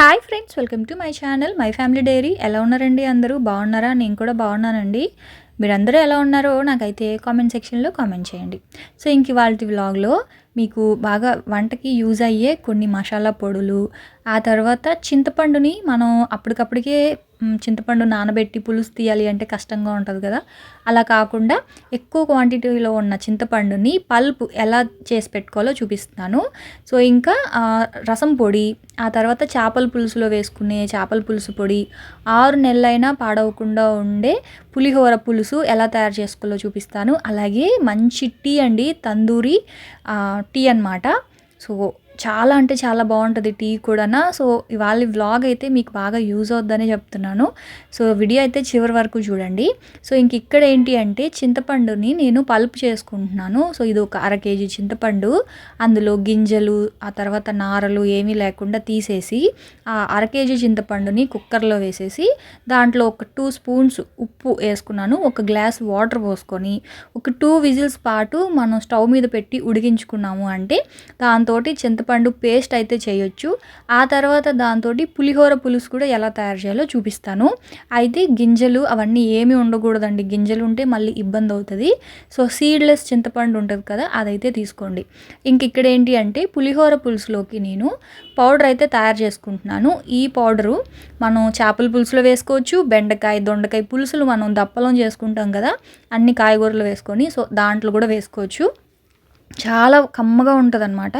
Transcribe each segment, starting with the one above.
Hi friends welcome to my channel my family diary. ఎలా ఉన్నారండి అందరూ? బాగున్నారా? నేను కూడా బాగున్నానండి. మీరందరూ ఎలా ఉన్నారో నాకైతే కామెంట్ సెక్షన్లో కామెంట్ చేయండి. సో ఇంక ఇవాళ వ్లాగ్లో మీకు బాగా వంటకి యూజ్ అయ్యే కొన్ని మసాలా పొడులు ఆ తర్వాత చింతపండుని మనం అప్పటికప్పటికే చింతపండు నానబెట్టి పులుసు తీయాలి అంటే కష్టంగా ఉంటుంది కదా. అలా కాకుండా ఎక్కువ క్వాంటిటీలో ఉన్న చింతపండుని పల్పు ఎలా చేసి పెట్టుకోవాలో చూపిస్తాను సో ఇంకా రసం పొడి ఆ తర్వాత చేపల పులుసులో వేసుకునే చేపల పులుసు పొడి ఆరు నెలలైనా పాడవకుండా ఉండే పులిహోర పులుసు ఎలా తయారు చేసుకోవాలో చూపిస్తాను. అలాగే మంచి టీ అండి తందూరి టీ అన్నమాట. సో చాలా అంటే చాలా బాగుంటుంది టీ కూడా సో ఇవాళ వ్లాగ్ అయితే మీకు బాగా యూజ్ అవుద్దని చెప్తున్నాను. సో వీడియో అయితే చివరి వరకు చూడండి. సో ఇంక ఇక్కడ ఏంటి అంటే చింతపండుని నేను పల్ప్ చేసుకుంటున్నాను. సో ఇది ఒక అర కేజీ చింతపండు అందులో గింజలు ఆ తర్వాత నారలు ఏమీ లేకుండా తీసేసి ఆ అర కేజీ చింతపండుని కుక్కర్లో వేసేసి దాంట్లో ఒక టూ స్పూన్స్ ఉప్పు వేసుకున్నాను. ఒక గ్లాస్ వాటర్ పోసుకొని ఒక టూ విజిల్స్ పాటు మనం స్టవ్ మీద పెట్టి ఉడికించుకున్నాము అంటే దాంతో చింతపండు పేస్ట్ అయితే చేయొచ్చు. ఆ తర్వాత దాంతో పులిహోర పులుసు కూడా ఎలా తయారు చేయాలో చూపిస్తాను. అయితే గింజలు అవన్నీ ఏమీ ఉండకూడదండి. గింజలు ఉంటే మళ్ళీ ఇబ్బంది అవుతుంది. సో సీడ్లెస్ చింతపండు ఉంటుంది కదా అదైతే తీసుకోండి. ఇంక ఇక్కడ ఏంటి అంటే పులిహోర పులుసులోకి నేను పౌడర్ అయితే తయారు చేసుకుంటున్నాను. ఈ పౌడరు మనం చేపల పులుసులో వేసుకోవచ్చు బెండకాయ దొండకాయ పులుసులు మనం దప్పలం చేసుకుంటాం కదా అన్ని కాయగూరలు వేసుకొని సో దాంట్లో కూడా వేసుకోవచ్చు. చాలా కమ్మగా ఉంటుంది అనమాట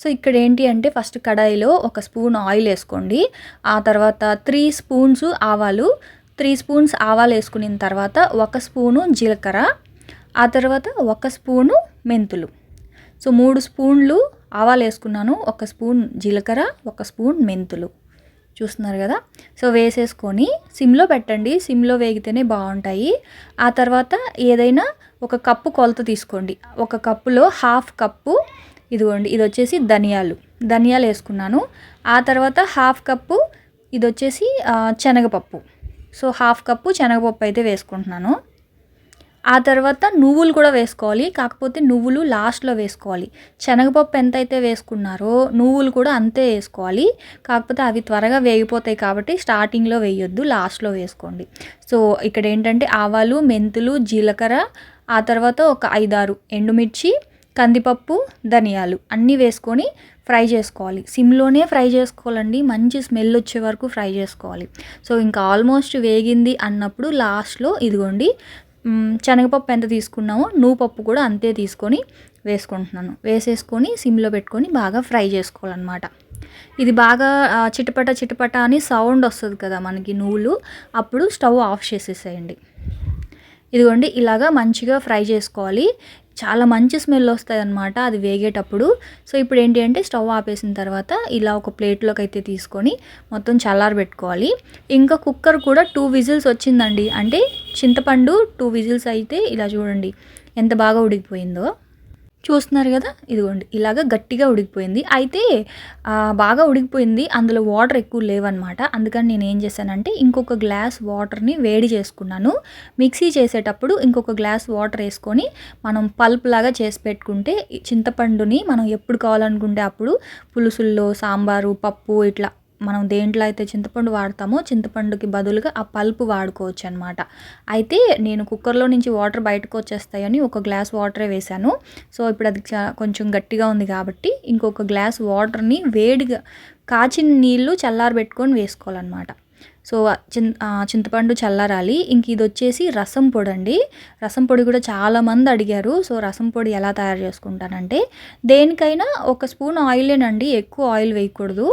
సో ఇక్కడ ఏంటి అంటే ఫస్ట్ కడాయిలో ఒక స్పూన్ ఆయిల్ వేసుకోండి. ఆ తర్వాత త్రీ స్పూన్స్ ఆవాలు త్రీ స్పూన్స్ ఆవాలు వేసుకున్న తర్వాత ఒక స్పూను జీలకర్ర ఆ తర్వాత ఒక స్పూను మెంతులు. సో మూడు స్పూన్లు ఆవాలు వేసుకున్నాను ఒక స్పూన్ జీలకర్ర ఒక స్పూన్ మెంతులు. చూస్తున్నారు కదా? సో వేసేసుకొని సిమ్లో పెట్టండి. సిమ్లో వేగితేనే బాగుంటాయి. ఆ తర్వాత ఏదైనా ఒక కప్పు కొలత తీసుకోండి. ఒక కప్పులో హాఫ్ కప్పు ఇదిగోండి ఇది వచ్చేసి ధనియాలు. ధనియాలు వేసుకున్నాను. ఆ తర్వాత హాఫ్ కప్పు ఇది వచ్చేసి శనగపప్పు. సో హాఫ్ కప్పు శనగపప్పు అయితే వేసుకుంటున్నాను. ఆ తర్వాత నువ్వులు కూడా వేసుకోవాలి. కాకపోతే నువ్వులు లాస్ట్లో వేసుకోవాలి. శనగపప్పు ఎంత అయితే వేసుకున్నారో నువ్వులు కూడా అంతే వేసుకోవాలి. కాకపోతే అవి త్వరగా వేగిపోతాయి కాబట్టి స్టార్టింగ్లో వేయొద్దు లాస్ట్లో వేసుకోండి. సో ఇక్కడ ఏంటంటే ఆవాలు మెంతులు జీలకర్ర ఆ తర్వాత ఒక ఐదారు ఎండుమిర్చి కందిపప్పు ధనియాలు అన్నీ వేసుకొని ఫ్రై చేసుకోవాలి. సిమ్లోనే ఫ్రై చేసుకోవాలండి. మంచి స్మెల్ వచ్చే వరకు ఫ్రై చేసుకోవాలి. సో ఇంకా ఆల్మోస్ట్ వేగింది అన్నప్పుడు లాస్ట్లో ఇదిగోండి శనగపప్పు ఎంత తీసుకున్నామో నువ్వు పప్పు కూడా అంతే తీసుకొని వేసుకుంటున్నాను. వేసేసుకొని సిమ్లో పెట్టుకొని బాగా ఫ్రై చేసుకోవాలన్నమాట. ఇది బాగా చిటపట చిటపట అని సౌండ్ వస్తుంది కదా మనకి నువ్వులు అప్పుడు స్టవ్ ఆఫ్ చేసేసేయండి. ఇదిగోండి ఇలాగా మంచిగా ఫ్రై చేసుకోవాలి. చాలా మంచి స్మెల్ వస్తుంది అనమాట అది వేగేటప్పుడు. సో ఇప్పుడు ఏంటి అంటే స్టవ్ ఆపేసిన తర్వాత ఇలా ఒక ప్లేట్లోకి అయితే తీసుకొని మొత్తం చల్లారబెట్టుకోవాలి. ఇంకా కుక్కర్ కూడా టూ విజిల్స్ వచ్చిందండి. అంటే చింతపండు టూ విజిల్స్ అయితే ఇలా చూడండి ఎంత బాగా ఉడికిపోయిందో. చూస్తున్నారు కదా? ఇదిగోండి ఇలాగ గట్టిగా ఉడికిపోయింది. అయితే బాగా ఉడికిపోయింది. అందులో వాటర్ ఎక్కువ లేవన్నమాట. అందుకని నేను ఏం చేశానంటే ఇంకొక గ్లాస్ వాటర్ని వేడి చేసుకున్నాను. మిక్సీ చేసేటప్పుడు ఇంకొక గ్లాస్ వాటర్ వేసుకొని మనం పల్ప్ లాగా చేసి పెట్టుకుంటే చింతపండుని మనం ఎప్పుడు కావాలనుకుంటే అప్పుడు పులుసుల్లో సాంబారు పప్పు ఇట్లా మనం దేంట్లో అయితే చింతపండు వాడతామో చింతపండుకి బదులుగా ఆ పల్పు వాడుకోవచ్చు అనమాట అయితే నేను కుక్కర్లో నుంచి వాటర్ బయటకు వచ్చేస్తాయని ఒక గ్లాస్ వాటరే వేశాను. సో ఇప్పుడు అది కొంచెం గట్టిగా ఉంది కాబట్టి ఇంకొక గ్లాస్ వాటర్ని వేడిగా కాచిన నీళ్ళు చల్లారబెట్టుకొని వేసుకోవాలన్నమాట. సో చింతపండు చల్లారాలి. ఇంక ఇది వచ్చేసి రసం పొడి అండి రసం పొడి కూడా చాలామంది అడిగారు. సో రసం పొడి ఎలా తయారు చేసుకుంటానంటే దేనికైనా ఒక స్పూన్ ఆయిలేనండి ఎక్కువ ఆయిల్ వేయకూడదు.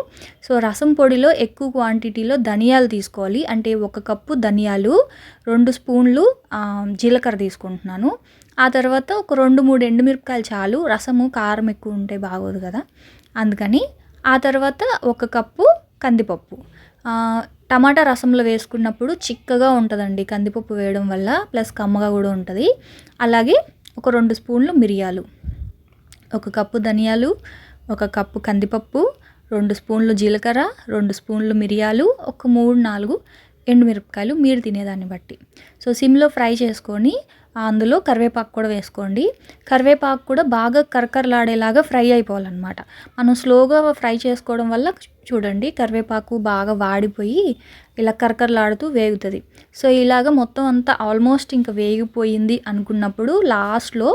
సో రసం పొడిలో ఎక్కువ క్వాంటిటీలో ధనియాలు తీసుకోవాలి. అంటే ఒక కప్పు ధనియాలు రెండు స్పూన్లు జీలకర్ర తీసుకుంటున్నాను. ఆ తర్వాత ఒక రెండు మూడు ఎండుమిరపకాయలు చాలు. రసము కారం ఎక్కువ ఉంటే బాగోదు కదా. అందుకని ఆ తర్వాత ఒక కప్పు కందిపప్పు. టమాటా రసంలో వేసుకున్నప్పుడు చిక్కగా ఉంటుందండి కందిపప్పు వేయడం వల్ల ప్లస్ కమ్మగా కూడా ఉంటుంది. అలాగే ఒక రెండు స్పూన్లు మిరియాలు ఒక కప్పు ధనియాలు ఒక కప్పు కందిపప్పు రెండు స్పూన్లు జీలకర్ర రెండు స్పూన్లు మిరియాలు ఒక మూడు నాలుగు ఎండుమిరపకాయలు మీరు తినేదాన్ని బట్టి. సో సిమ్లో ఫ్రై చేసుకొని అందులో కరివేపాకు కూడా వేసుకోండి. కరివేపాకు కూడా బాగా కరకరలాడేలాగా ఫ్రై అయిపోవాలన్నమాట. మనం స్లోగా ఫ్రై చేసుకోవడం వల్ల చూడండి కరివేపాకు బాగా వాడిపోయి ఇలా కరకరలాడుతూ వేగుతుంది. సో ఇలాగ మొత్తం అంతా ఆల్మోస్ట్ ఇంకా వేగిపోయింది అనుకున్నప్పుడు లాస్ట్లో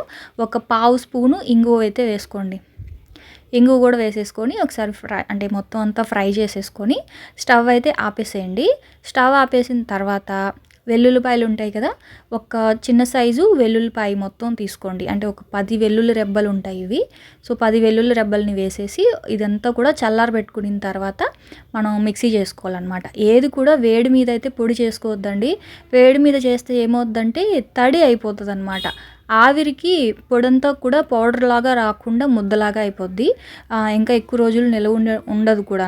ఒక పావు స్పూను ఇంగువ అయితే వేసుకోండి. ఇంగు కూడా వేసేసుకొని ఒకసారి ఫ్రై అంటే మొత్తం అంతా ఫ్రై చేసేసుకొని స్టవ్ అయితే ఆపేసేయండి. స్టవ్ ఆపేసిన తర్వాత వెల్లుల్లిపాయలు ఉంటాయి కదా ఒక చిన్న సైజు వెల్లుల్లిపాయ మొత్తం తీసుకోండి. అంటే ఒక పది వెల్లుల్లి రెబ్బలు ఉంటాయి ఇవి. సో పది వెల్లుల్లి రెబ్బల్ని వేసేసి ఇదంతా కూడా చల్లారబెట్టుకున్న తర్వాత మనం మిక్సీ చేసుకోవాలన్నమాట. ఏది కూడా వేడి మీద అయితే పొడి చేసుకోవద్దండి. వేడి మీద చేస్తే ఏమవుద్దంటే తడి అయిపోతుంది అనమాట ఆవిరికి పొడంతా కూడా పౌడర్ లాగా రాకుండా ముద్దలాగా అయిపోద్ది. ఇంకా ఎక్కువ రోజులు నిలవ ఉండదు కూడా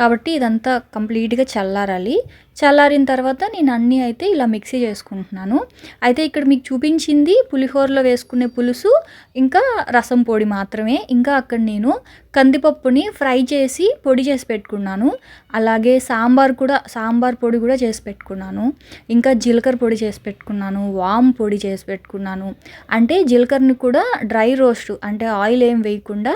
కాబట్టి ఇదంతా కంప్లీట్గా చల్లారాలి. చల్లారిన తర్వాత నేను అన్నీ అయితే ఇలా మిక్సీ చేసుకుంటున్నాను. అయితే ఇక్కడ మీకు చూపించింది పులిహోరలో వేసుకునే పులుసు ఇంకా రసం పొడి మాత్రమే. ఇంకా అక్కడ నేను కందిపప్పుని ఫ్రై చేసి పొడి చేసి పెట్టుకున్నాను. అలాగే సాంబార్ కూడా సాంబార్ పొడి కూడా చేసి పెట్టుకున్నాను. ఇంకా జీలకర్ర పొడి చేసి పెట్టుకున్నాను. వామ్ పొడి చేసి పెట్టుకున్నాను. అంటే జీలకర్రని కూడా డ్రై రోస్ట్ అంటే ఆయిల్ ఏం వేయకుండా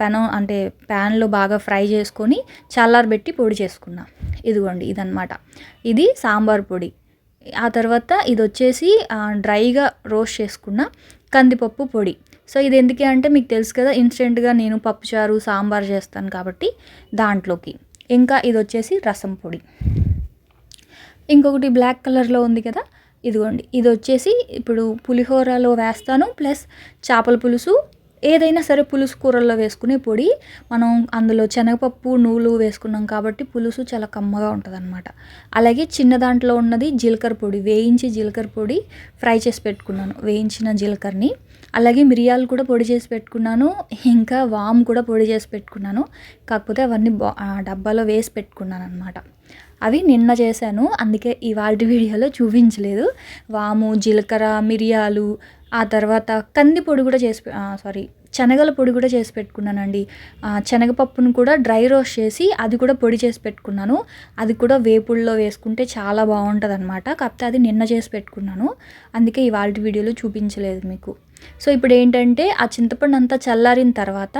పెనం అంటే ప్యాన్లో బాగా ఫ్రై చేసుకొని చల్లారబెట్టి పొడి చేసుకున్నాను ఇదిగోండి ఇదనమాట ఇది సాంబార్ పొడి. ఆ తర్వాత ఇది వచ్చేసి డ్రైగా రోస్ట్ చేసుకున్న కందిపప్పు పొడి. సో ఇది ఎందుకే అంటే మీకు తెలుసు కదా ఇన్స్టెంట్గా నేను పప్పుచారు సాంబార్ చేస్తాను కాబట్టి దాంట్లోకి. ఇంకా ఇది వచ్చేసి రసం పొడి. ఇంకొకటి బ్లాక్ కలర్లో ఉంది కదా ఇదిగోండి. ఇది వచ్చేసి ఇప్పుడు పులిహోరలో వేస్తాను ప్లస్ చేపల పులుసు ఏదైనా సరే పులుసు కూరల్లో వేసుకునే పొడి మనం అందులో శనగపప్పు నూలు వేసుకున్నాం కాబట్టి పులుసు చాలా కమ్మగా ఉంటుంది అనమాట అలాగే చిన్న దాంట్లో ఉన్నది జీలకర్ర పొడి వేయించి జీలకర్ర పొడి ఫ్రై చేసి పెట్టుకున్నాను వేయించిన జీలకర్రని. అలాగే మిరియాలు కూడా పొడి చేసి పెట్టుకున్నాను ఇంకా వామ్ కూడా పొడి చేసి పెట్టుకున్నాను కాకపోతే అవన్నీ బా డబ్బాలో వేసి పెట్టుకున్నాను అనమాట అవి నిన్న చేశాను. అందుకే ఇవాళ వీడియోలో చూపించలేదు. వాము జీలకర్ర మిరియాలు ఆ తర్వాత కంది పొడి కూడా చేసి సారీ శనగల పొడి కూడా చేసి పెట్టుకున్నానండి. శనగపప్పును కూడా డ్రై రోస్ట్ చేసి అది కూడా పొడి చేసి పెట్టుకున్నాను. అది కూడా వేపుల్లో వేసుకుంటే చాలా బాగుంటుంది అనమాట కాకపోతే అది నిన్న చేసి పెట్టుకున్నాను. అందుకే ఇవాళ వీడియోలో చూపించలేదు మీకు. సో ఇప్పుడు ఏంటంటే ఆ చింతపండు అంతా చల్లారిన తర్వాత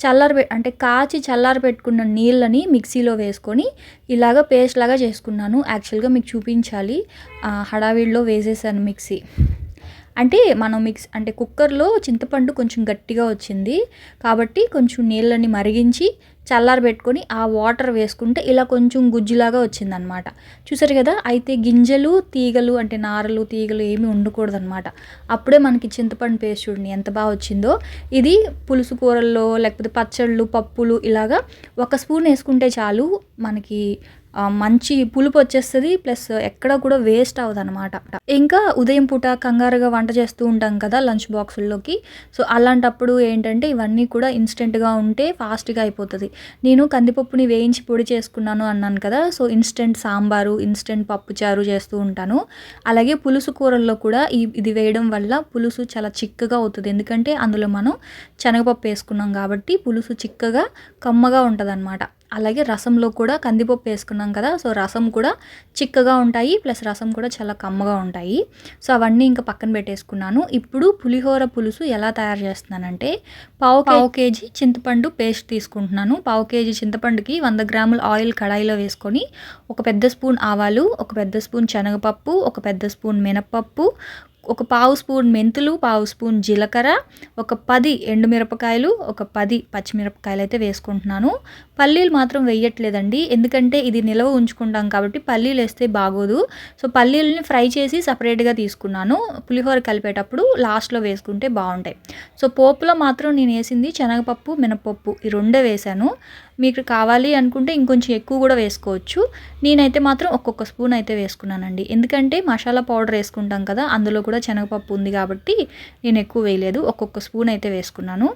చల్లారి అంటే కాచి చల్లారి పెట్టుకున్న నీళ్ళని మిక్సీలో వేసుకొని ఇలాగ పేస్ట్ లాగా చేసుకున్నాను. యాక్చువల్గా మీకు చూపించాలి. హడావిడిలో వేసేసాను మిక్సీ. అంటే మనం మిక్స్ అంటే కుక్కర్లో చింతపండు కొంచెం గట్టిగా వచ్చింది. కాబట్టి కొంచెం నీళ్ళని మరిగించి చల్లారబెట్టుకొని ఆ వాటర్ వేసుకుంటే ఇలా కొంచెం గుజ్జులాగా వచ్చిందనమాట. చూసారు కదా? అయితే గింజలు తీగలు అంటే నారలు తీగలు ఏమి ఉండకూడదనమాట. అప్పుడే మనకి చింతపండు పేస్ట్ చూడండి ఎంత బాగా వచ్చిందో. ఇది పులుసు కూరల్లో లేకపోతే పచ్చళ్ళు పప్పులు ఇలాగా ఒక స్పూన్ వేసుకుంటే చాలు మనకి మంచి పులుపు వచ్చేస్తుంది ప్లస్ ఎక్కడ కూడా వేస్ట్ అవ్వదు అనమాట ఇంకా ఉదయం పూట కంగారుగా వంట చేస్తూ ఉంటాం కదా లంచ్ బాక్సుల్లోకి. సో అలాంటప్పుడు ఏంటంటే ఇవన్నీ కూడా ఇన్స్టెంట్గా ఉంటే ఫాస్ట్గా అయిపోతుంది. నేను కందిపప్పుని వేయించి పొడి చేసుకున్నాను అన్నాను కదా సో ఇన్స్టెంట్ సాంబారు ఇన్స్టెంట్ పప్పుచారు చేస్తూ ఉంటాను. అలాగే పులుసు కూరల్లో కూడా ఈ ఇది వేయడం వల్ల పులుసు చాలా చిక్కగా అవుతుంది. ఎందుకంటే అందులో మనం శనగపప్పు వేసుకున్నాం కాబట్టి పులుసు చిక్కగా కమ్మగా ఉంటుంది అనమాట అలాగే రసంలో కూడా కందిపప్పు వేసుకున్నాం కదా సో రసం కూడా చిక్కగా ఉంటాయి ప్లస్ రసం కూడా చాలా కమ్మగా ఉంటాయి. సో అవన్నీ ఇంకా పక్కన పెట్టేసుకున్నాను. ఇప్పుడు పులిహోర పులుసు ఎలా తయారు చేస్తున్నానంటే పావు పావు కేజీ చింతపండు పేస్ట్ తీసుకుంటున్నాను. పావు కేజీ చింతపండుకి వంద గ్రాముల ఆయిల్ కడాయిలో వేసుకొని ఒక పెద్ద స్పూన్ ఆవాలు ఒక పెద్ద స్పూన్ శనగపప్పు ఒక పెద్ద స్పూన్ మినప్పప్పు ఒక పావు స్పూన్ మెంతులు పావు స్పూన్ జీలకర్ర ఒక పది ఎండుమిరపకాయలు ఒక పది పచ్చిమిరపకాయలు అయితే వేసుకుంటున్నాను. పల్లీలు మాత్రం వేయట్లేదండి. ఎందుకంటే ఇది నిల్వ ఉంచుకుంటాం కాబట్టి పల్లీలు వేస్తే బాగోదు. సో పల్లీలని ఫ్రై చేసి సపరేట్గా తీసుకున్నాను. పులిహోర కలిపేటప్పుడు లాస్ట్లో వేసుకుంటే బాగుంటాయి. సో పోపులో మాత్రం నేను వేసింది శనగపప్పు మినపప్పు ఈ రెండే వేశాను. మీకు కావాలి అనుకుంటే ఇంకొంచెం ఎక్కువ కూడా వేసుకోవచ్చు. నేనైతే మాత్రం ఒక్కొక్క స్పూన్ అయితే వేసుకున్నానండి. ఎందుకంటే మసాలా పౌడర్ వేసుకుంటాం కదా అందులో కూడా శనగపప్పు ఉంది కాబట్టి నేను ఎక్కువ వేయలేదు. ఒక్కొక్క స్పూన్ అయితే వేసుకున్నాను.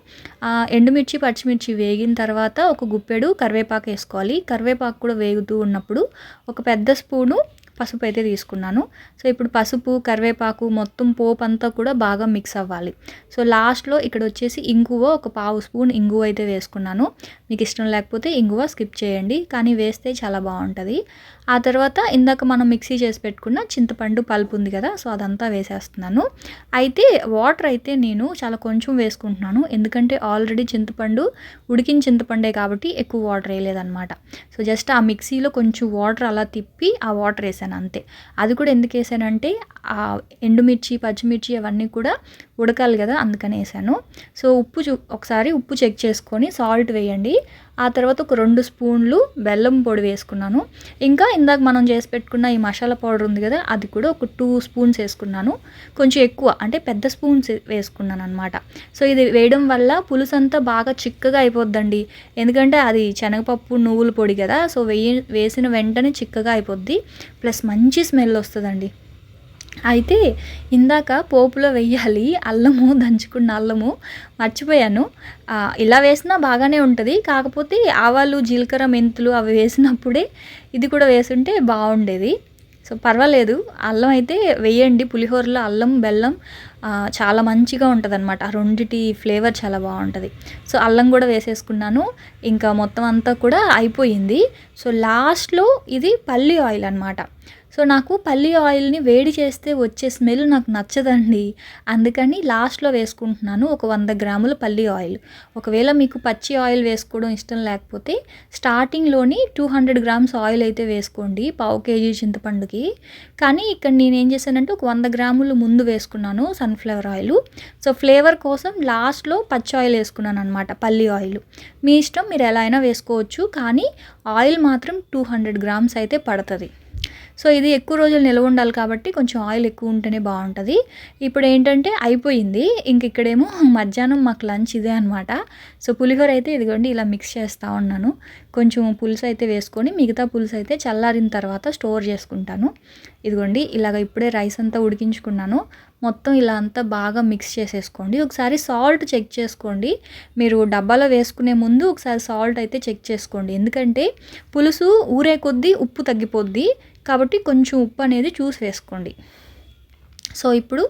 ఎండుమిర్చి పచ్చిమిర్చి వేగిన తర్వాత ఒక గుప్పెడు కరివేపాకు వేసుకోవాలి. కరివేపాకు కూడా వేగుతూ ఉన్నప్పుడు ఒక పెద్ద స్పూను పసుపు అయితే తీసుకున్నాను. సో ఇప్పుడు పసుపు కరివేపాకు మొత్తం పోపు అంతా కూడా బాగా మిక్స్ అవ్వాలి. సో లాస్ట్లో ఇక్కడ వచ్చేసి ఇంగువ ఒక పావు స్పూన్ ఇంగువ అయితే వేసుకున్నాను. మీకు ఇష్టం లేకపోతే ఇంగువ స్కిప్ చేయండి. కానీ వేస్తే చాలా బాగుంటుంది. ఆ తర్వాత ఇందాక మనం మిక్సీ చేసి పెట్టుకున్న చింతపండు పల్పు ఉంది కదా సో అదంతా వేసేస్తున్నాను. అయితే వాటర్ అయితే నేను చాలా కొంచెం వేసుకుంటున్నాను. ఎందుకంటే ఆల్రెడీ చింతపండు ఉడికిన చింతపండే కాబట్టి ఎక్కువ వాటర్ వేయలేదన్నమాట. సో జస్ట్ ఆ మిక్సీలో కొంచెం వాటర్ అలా తిప్పి ఆ వాటర్ వేసాను అంతే. అది కూడా ఎందుకు వేసానంటే ఆ ఎండుమిర్చి పచ్చిమిర్చి అవన్నీ కూడా ఉడకాలి కదా అందుకని వేసాను. సో ఉప్పు చూ ఒకసారి ఉప్పు చెక్ చేసుకొని సాల్ట్ వేయండి. ఆ తర్వాత ఒక రెండు స్పూన్లు బెల్లం పొడి వేసుకున్నాను. ఇంకా ఇందాక మనం చేసి పెట్టుకున్న ఈ మసాలా పౌడర్ ఉంది కదా అది కూడా ఒక టూ స్పూన్స్ వేసుకున్నాను. కొంచెం ఎక్కువ అంటే పెద్ద స్పూన్స్ వేసుకున్నాను అనమాట సో ఇది వేయడం వల్ల పులుసు అంతా బాగా చిక్కగా అయిపోద్దండి. ఎందుకంటే అది శనగపప్పు నువ్వుల పొడి కదా సో వేయి వేసిన వెంటనే చిక్కగా అయిపోద్ది. ప్లస్ మంచి స్మెల్ వస్తుందండి. అయితే ఇందాక పోపులో వెయ్యాలి అల్లము దంచుకున్న అల్లము మర్చిపోయాను. ఇలా వేసినా బాగానే ఉంటుంది. కాకపోతే ఆవాలు జీలకర్ర మెంతులు అవి వేసినప్పుడే ఇది కూడా వేసుంటే బాగుండేది. సో పర్వాలేదు. అల్లం అయితే వేయండి. పులిహోరలో అల్లం బెల్లం చాలా మంచిగా ఉంటుంది అనమాట ఆ రెండిటి ఫ్లేవర్ చాలా బాగుంటుంది. సో అల్లం కూడా వేసేసుకున్నాను. ఇంకా మొత్తం అంతా కూడా అయిపోయింది. సో లాస్ట్లో ఇది పల్లి ఆయిల్ అనమాట సో నాకు పల్లి ఆయిల్ని వేడి చేస్తే వచ్చే స్మెల్ నాకు నచ్చదండి. అందుకని లాస్ట్లో వేసుకుంటున్నాను ఒక వంద గ్రాముల పల్లి ఆయిల్. ఒకవేళ మీకు పచ్చి ఆయిల్ వేసుకోవడం ఇష్టం లేకపోతే స్టార్టింగ్లోని టూ హండ్రెడ్ గ్రామ్స్ ఆయిల్ అయితే వేసుకోండి పావు కేజీ చింతపండుకి. కానీ ఇక్కడ నేను ఏం చేశానంటే ఒక వంద గ్రాములు ముందు వేసుకున్నాను సన్ఫ్లవర్ ఆయిల్. సో ఫ్లేవర్ కోసం లాస్ట్లో పచ్చి ఆయిల్ వేసుకున్నాను అనమాట పల్లి ఆయిల్. మీ ఇష్టం మీరు ఎలా అయినా వేసుకోవచ్చు కానీ ఆయిల్ మాత్రం టూ హండ్రెడ్ గ్రామ్స్ అయితే పడుతుంది. సో ఇది ఎక్కువ రోజులు నిల్వ ఉండాలి కాబట్టి కొంచెం ఆయిల్ ఎక్కువ ఉంటేనే బాగుంటుంది. ఇప్పుడు ఏంటంటే అయిపోయింది. ఇంక ఇక్కడేమో మధ్యాహ్నం మాకు లంచ్ ఇదే అనమాట సో పులిహోర అయితే ఇదిగోండి ఇలా మిక్స్ చేస్తూ ఉన్నాను. కొంచెం పులుసు అయితే వేసుకొని మిగతా పులుసు అయితే చల్లారిన తర్వాత స్టోర్ చేసుకుంటాను. ఇదిగోండి ఇలాగ ఇప్పుడే రైస్ అంతా ఉడికించుకున్నాను. మొత్తం ఇలా అంతా బాగా మిక్స్ చేసేసుకోండి. ఒకసారి సాల్ట్ చెక్ చేసుకోండి. మీరు డబ్బాలో వేసుకునే ముందు ఒకసారి సాల్ట్ అయితే చెక్ చేసుకోండి. ఎందుకంటే పులుసు ఊరే కొద్దీ ఉప్పు తగ్గిపోద్ది. కాబట్టి కొంచెం ఉప్పు అనేది చూసి వేసుకోండి. సో ఇప్పుడు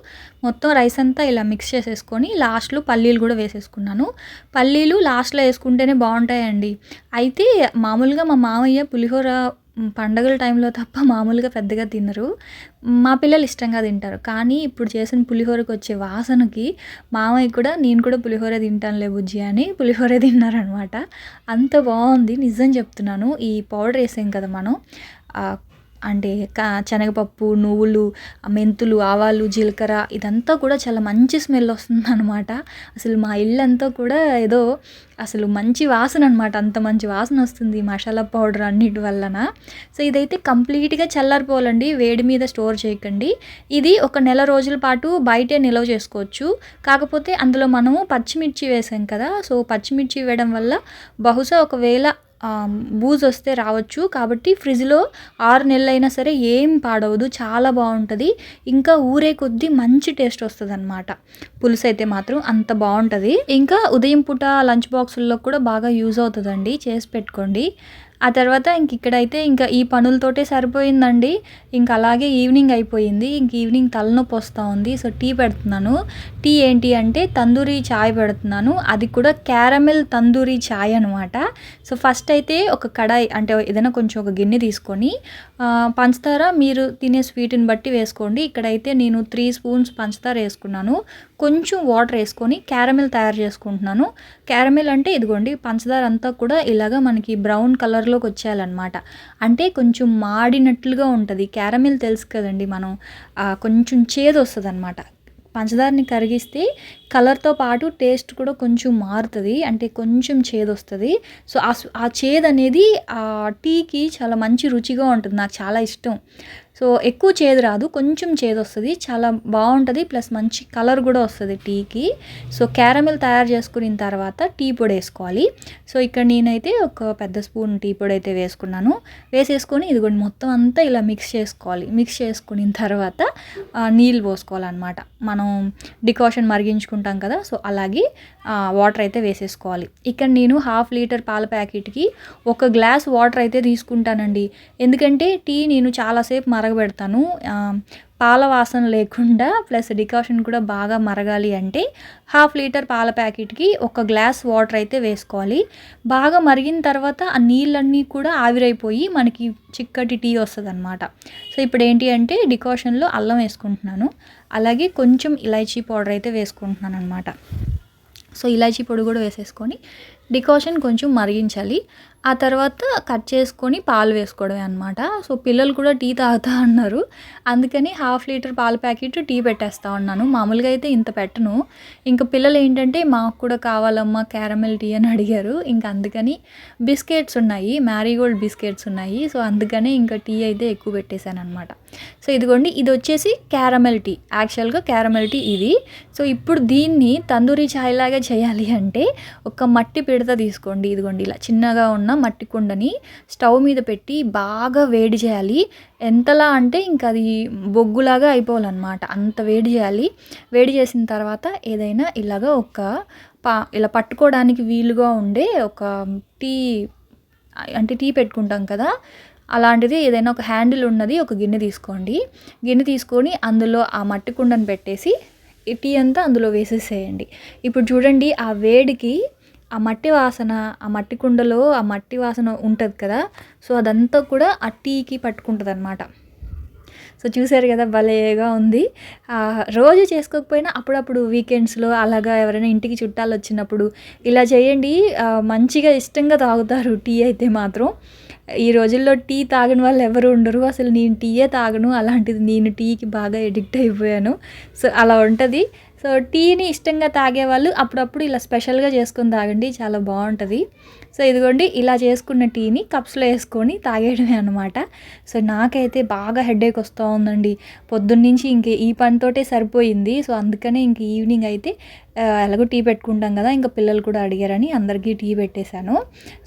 మొత్తం రైస్ అంతా ఇలా మిక్స్ చేసేసుకొని లాస్ట్లో పల్లీలు కూడా వేసేసుకున్నాను. పల్లీలు లాస్ట్లో వేసుకుంటేనే బాగుంటాయండి. అయితే మామూలుగా మా మామయ్య పులిహోర పండగల టైంలో తప్ప మామూలుగా పెద్దగా తినరు. మా పిల్లలు ఇష్టంగా తింటారు. కానీ ఇప్పుడు చేసిన పులిహోరకు వచ్చే వాసనకి మామయ్య కూడా నేను కూడా పులిహోర తింటానులే బుజ్జి అని పులిహోర తిన్నారనమాట. అంత బాగుంది నిజం చెప్తున్నాను. ఈ పౌడర్ వేసాం కదా మనం. అంటే శనగపప్పు నువ్వులు మెంతులు ఆవాలు జీలకర్ర ఇదంతా కూడా చాలా మంచి స్మెల్ వస్తుంది అనమాట అసలు మా ఇల్లు అంతా కూడా ఏదో అసలు మంచి వాసన అనమాట అంత మంచి వాసన వస్తుంది మసాలా పౌడర్ అన్నిటి వలన సో ఇదైతే కంప్లీట్గా చల్లారిపోవాలండి. వేడి మీద స్టోర్ చేయకండి. ఇది ఒక నెల రోజుల పాటు బయటే నిల్వ చేసుకోవచ్చు. కాకపోతే అందులో మనము పచ్చిమిర్చి వేసాం కదా సో పచ్చిమిర్చి వేయడం వల్ల బహుశా ఒకవేళ బూజ్ వస్తే రావచ్చు. కాబట్టి ఫ్రిడ్జ్లో ఆరు నెలలైనా సరే ఏం పాడవదు. చాలా బాగుంటుంది. ఇంకా ఊరే కొద్దీ మంచి టేస్ట్ వస్తుంది అనమాట పులుసు అయితే మాత్రం అంత బాగుంటుంది. ఇంకా ఉదయం పూట లంచ్ బాక్సుల్లో కూడా బాగా యూజ్ అవుతుందండి. చేసి పెట్టుకోండి. ఆ తర్వాత ఇంక ఇక్కడైతే ఇంకా ఈ పనులతోటే సరిపోయిందండి. ఇంక అలాగే ఈవినింగ్ అయిపోయింది. ఇంక ఈవినింగ్ తలనొప్పి వస్తూ ఉంది. సో టీ పెడుతున్నాను. టీ ఏంటి అంటే తందూరి చాయ్ పెడుతున్నాను. అది కూడా క్యారమెల్ తందూరి చాయ్ అనమాట సో ఫస్ట్ అయితే ఒక కడాయి అంటే ఏదైనా కొంచెం ఒక గిన్నె తీసుకొని పంచదార మీరు తినే స్వీట్ని బట్టి వేసుకోండి. ఇక్కడైతే నేను త్రీ స్పూన్స్ పంచదార వేసుకున్నాను. కొంచెం వాటర్ వేసుకొని క్యారమెల్ తయారు చేసుకుంటున్నాను. క్యారమెల్ అంటే ఇదిగోండి పంచదార అంతా కూడా ఇలాగ మనకి బ్రౌన్ కలర్లో కలర్లోకి వచ్చేయాలన్నమాట. అంటే కొంచెం మాడినట్లుగా ఉంటుంది. క్యారమిల్ తెలుసు కదండి మనం. కొంచెం చేదు వస్తుంది అనమాట పంచదారని కరిగిస్తే కలర్తో పాటు టేస్ట్ కూడా కొంచెం మారుతుంది. అంటే కొంచెం చేదు వస్తుంది. సో ఆ చేదు అనేది ఆ టీకి చాలా మంచి రుచిగా ఉంటుంది. నాకు చాలా ఇష్టం. సో ఎక్కువ చేదు రాదు. కొంచెం చేదు వస్తుంది. చాలా బాగుంటుంది. ప్లస్ మంచి కలర్ కూడా వస్తుంది టీకి. సో క్యారమిల్ తయారు చేసుకున్న తర్వాత టీ పొడి వేసుకోవాలి. సో ఇక్కడ నేనైతే ఒక పెద్ద స్పూన్ టీ పొడి అయితే వేసుకున్నాను. వేసేసుకొని ఇదిగోండి మొత్తం అంతా ఇలా మిక్స్ చేసుకోవాలి. మిక్స్ చేసుకున్న తర్వాత నీళ్ళు పోసుకోవాలన్నమాట. మనం డికాషన్ మరిగించుకుంటాం కదా సో అలాగే వాటర్ అయితే వేసేసుకోవాలి. ఇక్కడ నేను హాఫ్ లీటర్ పాల ప్యాకెట్కి ఒక గ్లాస్ వాటర్ అయితే తీసుకుంటానండి. ఎందుకంటే టీ నేను చాలాసేపు మర మరగబెడతాను పాల వాసన లేకుండా ప్లస్ డికాషన్ కూడా బాగా మరగాలి అంటే హాఫ్ లీటర్ పాల ప్యాకెట్కి ఒక గ్లాస్ వాటర్ అయితే వేసుకోవాలి. బాగా మరిగిన తర్వాత ఆ నీళ్ళన్నీ కూడా ఆవిరైపోయి మనకి చిక్కటి టీ వస్తుంది అనమాట సో ఇప్పుడు ఏంటి అంటే డికాషన్లో అల్లం వేసుకుంటున్నాను. అలాగే కొంచెం ఇలైచీ పౌడర్ అయితే వేసుకుంటున్నాను అనమాట సో ఇలాచీ పొడి కూడా వేసేసుకొని డికాషన్ కొంచెం మరిగించాలి. ఆ తర్వాత కట్ చేసుకొని పాలు వేసుకోవడమే అనమాట సో పిల్లలు కూడా టీ తాగుతా ఉన్నారు అందుకని హాఫ్ లీటర్ పాల ప్యాకెట్ టీ పెట్టేస్తా ఉన్నాను. మామూలుగా అయితే ఇంత పెట్టను. ఇంకా పిల్లలు ఏంటంటే మాకు కూడా కావాలమ్మా క్యారమెల్ టీ అని అడిగారు. ఇంకా అందుకని బిస్కెట్స్ ఉన్నాయి. మ్యారీగోల్డ్ బిస్కెట్స్ ఉన్నాయి. సో అందుకనే ఇంకా టీ అయితే ఎక్కువ పెట్టేశాను అనమాట సో ఇదిగోండి ఇది వచ్చేసి క్యారమెల్ టీ. యాక్చువల్గా క్యారమెల్ టీ ఇది. సో ఇప్పుడు దీన్ని తందూరి ఛాయ్ లాగా చేయాలి అంటే ఒక మట్టి పిడత తీసుకోండి. ఇదిగోండి ఇలా చిన్నగా ఉన్న మట్టి కుండని స్టవ్ మీద పెట్టి బాగా వేడి చేయాలి. ఎంతలా అంటే ఇంకా అది బొగ్గులాగా అయిపోవాలన్నమాట. అంత వేడి చేయాలి. వేడి చేసిన తర్వాత ఏదైనా ఇలాగ ఒక పా ఇలా పట్టుకోవడానికి వీలుగా ఉండే ఒక టీ అంటే టీ పెట్టుకుంటాం కదా అలాంటిది ఏదైనా ఒక హ్యాండిల్ ఉన్నది ఒక గిన్నె తీసుకోండి. గిన్నె తీసుకొని అందులో ఆ మట్టి కుండను పెట్టేసి ఈ టీ అంతా అందులో వేసేసేయండి. ఇప్పుడు చూడండి ఆ వేడికి ఆ మట్టి వాసన ఆ మట్టి కుండలో ఆ మట్టి వాసన ఉంటుంది కదా సో అదంతా కూడా ఆ టీకి పట్టుకుంటుంది అనమాట సో చూసారు కదా భలేగా ఉంది. రోజు చేసుకోకపోయినా అప్పుడప్పుడు వీకెండ్స్లో అలాగా ఎవరైనా ఇంటికి చుట్టాలు వచ్చినప్పుడు ఇలా చేయండి మంచిగా ఇష్టంగా తాగుతారు టీ అయితే మాత్రం. ఈ రోజుల్లో టీ తాగని వాళ్ళు ఎవరు ఉండరు అసలు నేను టీయే తాగను అలాంటిది నేను టీకి బాగా ఎడిక్ట్ అయిపోయాను. సో అలా ఉంటుంది. సో టీని ఇష్టంగా తాగేవాళ్ళు అప్పుడప్పుడు ఇలా స్పెషల్గా చేసుకొని తాగండి చాలా బాగుంటుంది. సో ఇదిగోండి ఇలా చేసుకున్న టీని కప్స్లో వేసుకొని తాగేయడమే అనమాట సో నాకైతే బాగా హెడేక్ వస్తూ ఉందండి. పొద్దున్నుంచి ఇంక ఈ పనితోటే సరిపోయింది. సో అందుకనే ఇంక ఈవినింగ్ అయితే ఎలాగో టీ పెట్టుకుంటాం కదా ఇంకా పిల్లలు కూడా అడిగారని అందరికీ టీ పెట్టేశాను.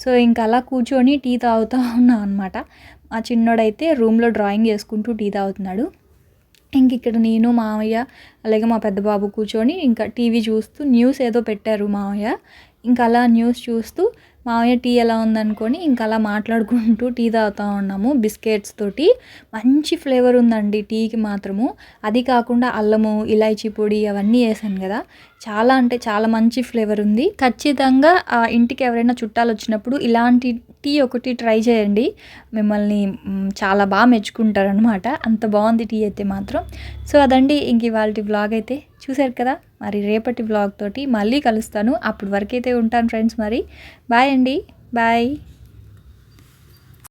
సో ఇంకా అలా కూర్చొని టీ తాగుతూ ఉన్నాం అనమాట మా చిన్నోడైతే రూమ్లో డ్రాయింగ్ చేసుకుంటూ టీ తాగుతున్నాడు. ఇంక ఇక్కడ నేను మామయ్య అలాగే మా పెద్ద బాబు కూర్చొని ఇంకా టీవీ చూస్తూ న్యూస్ ఏదో పెట్టారు మామయ్య ఇంకా అలా న్యూస్ చూస్తూ మామయ్య టీ ఎలా ఉందనుకొని ఇంకా అలా మాట్లాడుకుంటూ టీ తాగుతూ ఉన్నాము బిస్కెట్స్ తోటి. మంచి ఫ్లేవర్ ఉందండి టీకి మాత్రము. అది కాకుండా అల్లము ఇలాచీ పొడి అవన్నీ వేసాను కదా. చాలా అంటే చాలా మంచి ఫ్లేవర్ ఉంది. ఖచ్చితంగా ఆ ఇంటికి ఎవరైనా చుట్టాలు వచ్చినప్పుడు ఇలాంటి టీ ఒకటి ట్రై చేయండి. మిమ్మల్ని చాలా బాగా మెచ్చుకుంటారనమాట అంత బాగుంది టీ అయితే మాత్రం. సో అదండి ఇంక ఇవాళ బ్లాగ్ అయితే. చూశారు కదా? మరి రేపటి బ్లాగ్ తోటి మళ్ళీ కలుస్తాను. అప్పుడు వరకైతే ఉంటాను ఫ్రెండ్స్ మరి. బాయ్ అండి. బాయ్